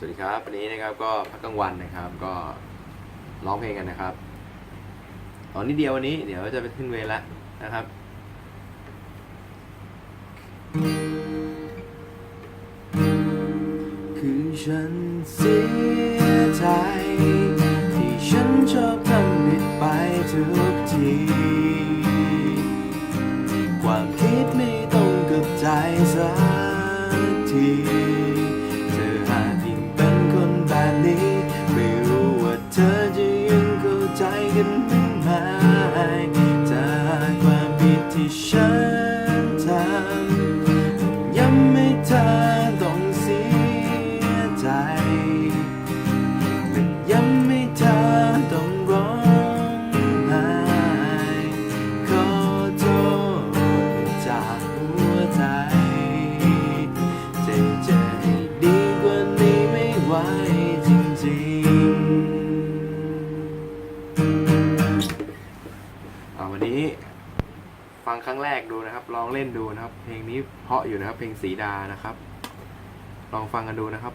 สวัสดีครับ วันนี้นะครับก็พักกลางวันนะครับก็ร้องเพลงกันนะครับตอนนี้เดียววันนี้เดี๋ยวจะไปขึ้นเวรล้วนะครับคือฉันเสียใจที่ฉันชอบทำผิดไปทุกทีความคิดไม่ตรงกับใจสักที ฉันทำย้ำให้เธอต้องเสียใจย้ำให้เธอต้องร้องไห้ขอโทษจากหัวใจจะเจอให้ดีกว่านี้ไม่ไหวจริงๆ เอาวันนี้ ฟังครั้งแรกดูนะครับ ลองเล่นดูนะครับ เพลงนี้เพราะอยู่นะครับ เพลงสีดานะครับ ลองฟังกันดูนะครับ